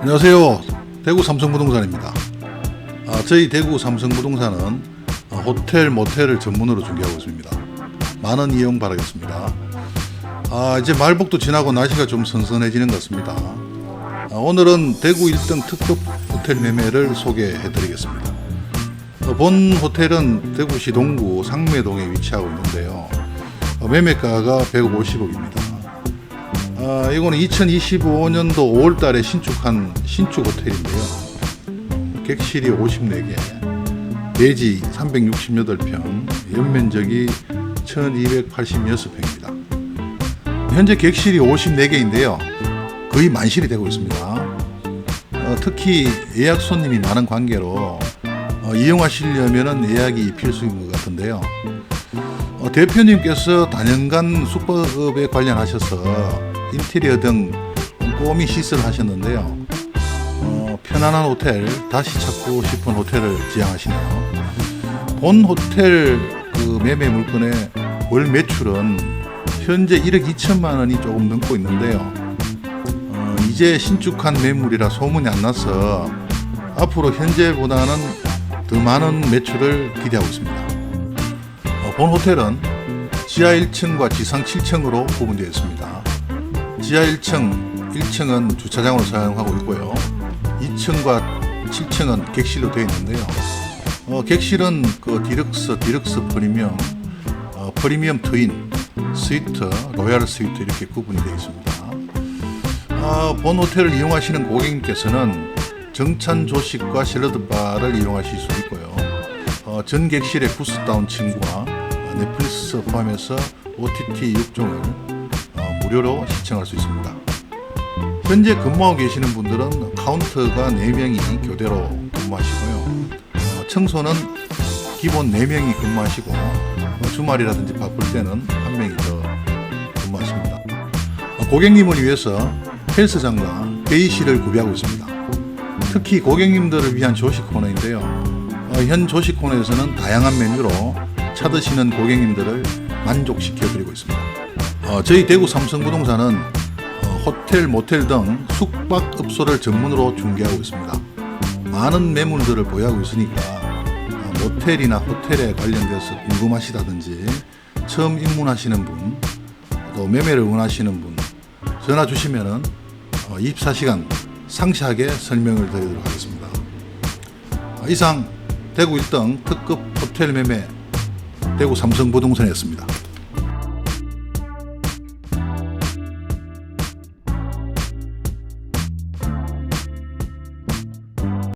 안녕하세요. 대구 삼성부동산입니다. 아, 저희 대구 삼성부동산은 어, 호텔, 모텔을 전문으로 중개하고 있습니다. 많은 이용 바라겠습니다. 아, 이제 말복도 지나고 날씨가 좀 선선해지는 것 같습니다. 아, 오늘은 대구 1등 특급 호텔 매매를 소개해 드리겠습니다. 어, 본 호텔은 대구시 동구 상매동에 위치하고 있는데요. 어, 매매가가 150억입니다. 아, 이거는 2025년도 5월 달에 신축한 신축 호텔인데요. 객실이 54개, 대지 368평, 연면적이 1286평입니다. 현재 객실이 54개인데요. 거의 만실이 되고 있습니다. 어, 특히 예약 손님이 많은 관계로 어, 이용하시려면 예약이 필수인 것 같은데요. 어, 대표님께서 단연간 숙박업에 관련하셔서 인테리어 등 꼼꼼히 시설을 하셨는데요. 어, 편안한 호텔, 다시 찾고 싶은 호텔을 지향하시네요. 본 호텔 그 매매 물건의 월 매출은 현재 1억 2천만 원이 조금 넘고 있는데요. 어, 이제 신축한 매물이라 소문이 안 나서 앞으로 현재보다는 더 많은 매출을 기대하고 있습니다. 어, 본 호텔은 지하 1층과 지상 7층으로 구분되어 있습니다. 지하 1층, 1층은 주차장으로 사용하고 있고요. 2층과 7층은 객실로 되어 있는데요. 어, 객실은 그 디럭스, 디럭스 프리미엄, 어, 프리미엄 트윈, 스위트, 로얄 스위트 이렇게 구분이 되어 있습니다. 아, 본 호텔을 이용하시는 고객님께서는 정찬 조식과 샐러드 바를 이용하실 수 있고요. 어, 전 객실의 부스다운 어, 넷플릭스 포함해서 OTT 6종을 어, 무료로 시청할 수 있습니다. 현재 근무하고 계시는 분들은 카운터가 4명이 교대로 근무하시고요. 어, 청소는 기본 4명이 근무하시고 어, 주말이라든지 바쁠 때는 한 명이 더 근무하십니다. 어, 고객님을 위해서 헬스장과 회의실을 구비하고 있습니다. 특히 고객님들을 위한 조식 코너인데요. 어, 현 조식 코너에서는 다양한 메뉴로 찾으시는 고객님들을 만족시켜 드리고 있습니다. 어, 저희 대구 삼성부동산은 어, 호텔, 모텔 등 숙박업소를 전문으로 중개하고 있습니다. 많은 매물들을 보유하고 있으니까 어, 모텔이나 호텔에 관련돼서 궁금하시다든지 처음 입문하시는 분, 또 매매를 원하시는 분 전화 주시면은 어, 24시간 상세하게 설명을 드리도록 하겠습니다. 어, 이상 대구 1등 특급 호텔 매매 대구 삼성부동산이었습니다.